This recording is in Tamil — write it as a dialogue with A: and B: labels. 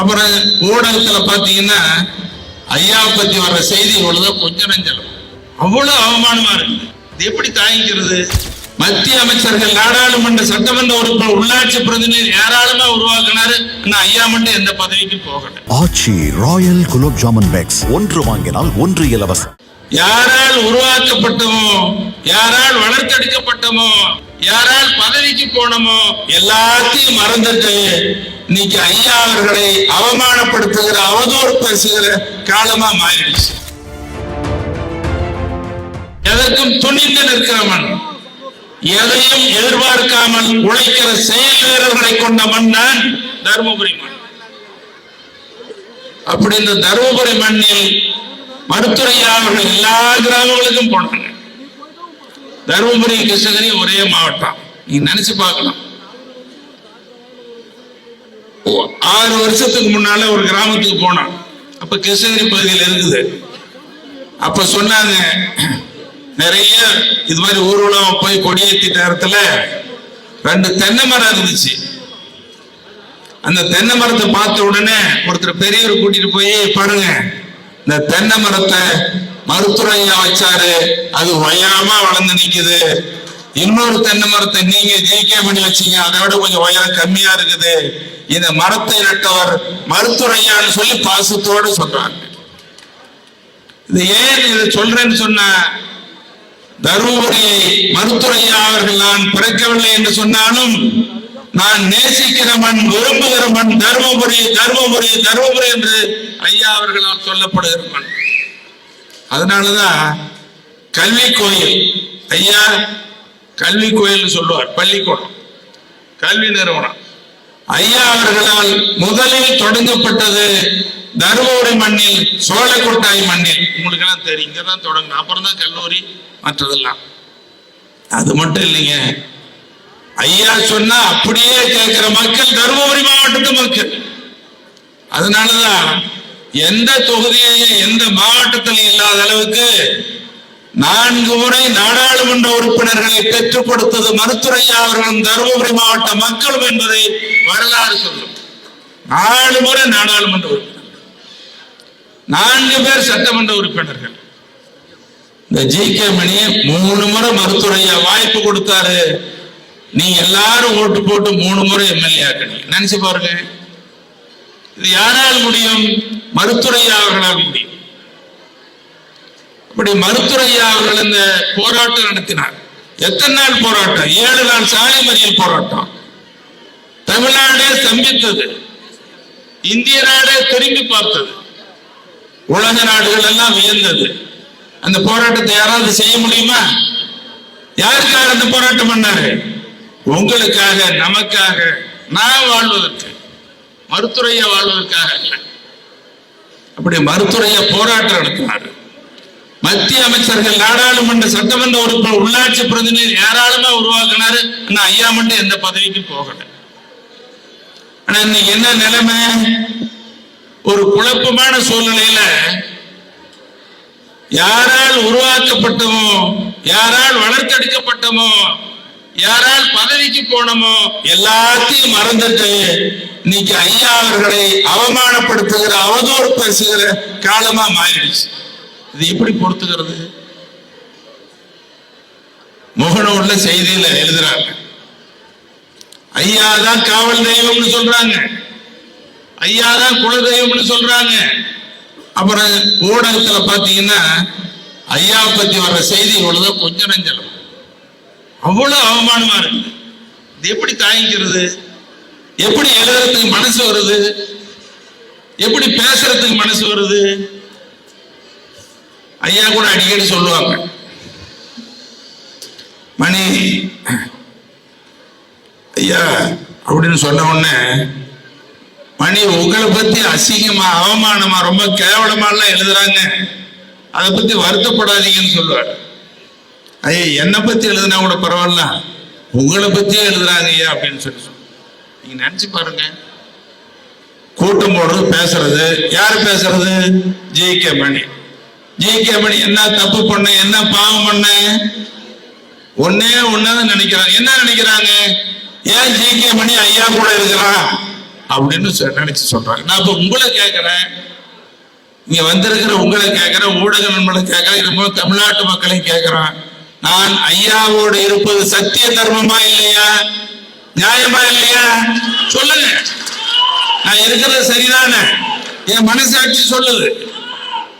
A: அப்புறம் ஊடகத்துல பாத்தீங்கன்னா ஐயா பத்தி வர்ற செய்தி இவ்வளவு கொஞ்சம் நஞ்சலம். அவ்வளவு அவமானமா இருக்கு. இது எப்படி தாங்கிக்கிறது? மத்திய அமைச்சர்கள் நாடாளுமன்ற சட்டமன்ற உறுப்பினர் உள்ளாட்சி பிரதிநிதி ஏராளமா உருவாக்குனாரு. ஐயா மட்டும் எந்த பதவிக்கும் போகல.
B: Aachi royal gulab jamun packs. ஒன்று வாங்கினால் ஒன்று இலவசம்.
A: யாரால் உருவாக்கப்பட்டமோ யாரால் வளர்த்தெடுக்கப்பட்டமோ யாரால் பதவிக்கு போனமோ எல்லாத்தையும் மறந்துட்டு இன்னைக்கு ஐயா அவர்களை அவமானப்படுத்துகிற அவதூறு பேசுகிற காலமா மாறிடுச்சு. எதற்கும் துணிந்து நிற்கிறவன் எதையும் எதிர்பார்க்காமல் உழைக்கிற செயல் வீரர்களை கொண்ட மண் தான் தருமபுரி மண் அப்படி இந்த தருமபுரி மண்ணில் மருத்துவரையா அவர்கள் எல்லா கிராமங்களுக்கும் போனாங்க. தருமபுரி கிருஷ்ணகிரி ஒரே மாவட்டம். நீங்க நினைச்சு பார்க்கலாம். ஆறு வருஷத்துக்கு முன்னால ஒரு கிராமத்துக்கு போனோம். அப்ப கிருஷ்ணகிரி பகுதியில் இருக்குது. அப்ப சொன்னாங்க நிறைய இது மாதிரி ஊர்வலம் போய் கொடியேற்றிட்ட இடத்துல ரெண்டு தென்னை மரம் இருந்துச்சு. அந்த தென்னை மரத்தை பார்த்த உடனே ஒருத்தர் பெரியவர் கூட்டிட்டு போய் பாருங்க இந்த தென்னை மரத்தை மருத்துவரையா வச்சாரு. அது உயரமா வளர்ந்து நிக்குது. இன்னொரு தென்னை மரத்தை நீங்க ஜிகே பண்ணி வச்சீங்க. அதை விட கொஞ்சம் உயரம் கம்மியா இருக்குது. இந்த மரத்தை நட்டவர் மருத்துரையான்னு சொல்லி பாசத்தோடு சொல்றாங்க. இது ஏன் இதை சொல்றேன்னு சொன்ன தருமபுரியை மருத்துவரையா அவர்கள் நான் பிறக்கவில்லை என்று சொன்னாலும் நான் நேசிக்கிற மண் விரும்புகிற மண் தருமபுரி தருமபுரி தருமபுரி என்று ஐயா அவர்களால் சொல்லப்படுகிற மண். அதனாலதான் கல்வி கோயில் ஐயா கல்வி கோயில் சொல்லுவார் பள்ளிக்கூடம். கல்வி நிறுவனம். ஐயா அவர்களால் முதலில் தொடங்கப்பட்டது தருமபுரி மண்ணில் சோழக்கோட்டாய் மண்ணில். உங்களுக்கு எல்லாம் தெரியும் இங்க தான் தொடங்கணும். அப்புறம் தான் கல்லூரி மற்றதெல்லாம். அது மட்டும் இல்லைங்க. ஐயா சொன்னா அப்படியே கேட்கிற மக்கள் தருமபுரி மாவட்டத்து மக்கள். அதனாலதான் எந்த தொகுதியையும் எந்த மாவட்டத்திலையும் இல்லாத அளவுக்கு நான்கு முறை நாடாளுமன்ற உறுப்பினர்களை பெற்றுக் கொடுத்தது மருத்துவரையா அவர்களும் தருமபுரி மாவட்ட மக்களும் என்பதை வரலாறு சொல்லும். நாலு முறை நாடாளுமன்ற உறுப்பினர். நான்கு பேர் சட்டமன்ற உறுப்பினர்கள். இந்த ஜி கே மணி மூணு முறை மருத்துவரையா வாய்ப்பு கொடுத்தாரு. நீ எல்லாரும் ஓட்டு போட்டு மூணு முறை எம்எல்ஏ ஆக்கணும். நினைச்சு பாருங்க. இது யாரால் முடியும்? மருத்துறையா அவர்களால் முடியும். அப்படி மருத்துவரையா அவர்கள் இந்த போராட்டம் நடத்தினார். எத்தனை நாள் போராட்டம்? ஏழு நாள் சாலை மறியல் போராட்டம். தமிழ்நாடே ஸ்தம்பித்தது. இந்திய நாடே திரும்பி பார்த்தது. உலக நாடுகள் எல்லாம் வியந்தது. அந்த போராட்டத்தை யாராவது செய்ய முடியுமா? யாருக்காக அந்த போராட்டம் பண்ணாரு? உங்களுக்காக நமக்காக நான் வாழ்வதற்கு. மருத்துவரையா வாழ்வதற்காக அல்ல. அப்படி மருத்துவரையா போராட்டம் நடத்தினாரு. மத்திய அமைச்சர்கள் நாடாளுமன்ற சட்டமன்ற உறுப்பினர் உள்ளாட்சி பிரதிநிதி ஏராளமா உருவாக்குனாரு. ஆனா ஐயா மட்டும் எந்த பதவிக்கும் போகல. ஆனா இன்னைக்கு என்ன நிலைமை? ஒரு குழப்பமான சூழ்நிலையில யாரால் உருவாக்கப்பட்டமோ யாரால் வளர்த்தெடுக்கப்பட்டமோ யாரால் பதவிக்கு போனமோ எல்லாத்தையும் மறந்துட்டு இன்னைக்கு ஐயா அவர்களை அவமானப்படுத்துகிற அவதூறு பேசுகிற காலமா மாறிடுச்சு. இது எப்படி பொறுத்துக்கிறது? முகநூல்ல செய்தியில எழுதுறாங்க. ஐயா தான் காவல் தெய்வம்னு சொல்றாங்க. ஐயா தான் குல தெய்வம்னு சொல்றாங்க. அப்புறம் ஊடகத்துல பாத்தீங்கன்னா ஐயா பத்தி வர்ற செய்தி இவ்வளவுதான் கொஞ்சம் நஞ்சலம் அவ்வளவு அவமானமா இருக்கு. இது எப்படி தாங்கிக்கிறது? எப்படி எழுதுறதுக்கு மனசு வருது? எப்படி பேசுறதுக்கு மனசு வருது? ஐயா கூட அடிக்கடி சொல்லுவாங்க. மணி ஐயா அப்படின்னு சொன்ன உடனே மணி உங்களை பத்தி அசிங்கமா அவமானமா ரொம்ப கேவலமா எல்லாம் எழுதுறாங்க. அதை பத்தி வருத்தப்படாதீங்கன்னு சொல்லுவார். ஐயா என்னை பத்தி எழுதுனா கூட பரவாயில்ல. உங்களை பத்தியே எழுதுறாங்க ஐயா அப்படின்னு சொல்லி நீங்க நினைச்சு பாருங்க. கூட்டம் போடுறது பேசுறது யார் பேசுறது? G K Mani. G K Mani என்ன தப்பு பண்ண என்ன பாவம் பண்ண? ஒன்னே ஒன்னதான் நினைக்கிறாங்க. என்ன நினைக்கிறாங்க? ஏன் ஜி கே மணி ஐயா கூட இருக்கிறான் அப்படின்னு சொ- நினைச்சு சொல்றாங்க நான் இப்ப உங்களை கேட்கிறேன் இங்க வந்திருக்கிற உங்களை கேட்கிறேன் ஊடக நண்பர்களை கேட்கிறேன் இது தமிழ்நாட்டு மக்களை கேட்கிறேன் நான் ஐயாவோடு இருப்பது சத்திய தர்மமா இல்லையா? நியாயமா இல்லையா? சொல்லுங்க. நான் இருக்கிறது சரிதானே? என் மனசாட்சி சொல்லுது.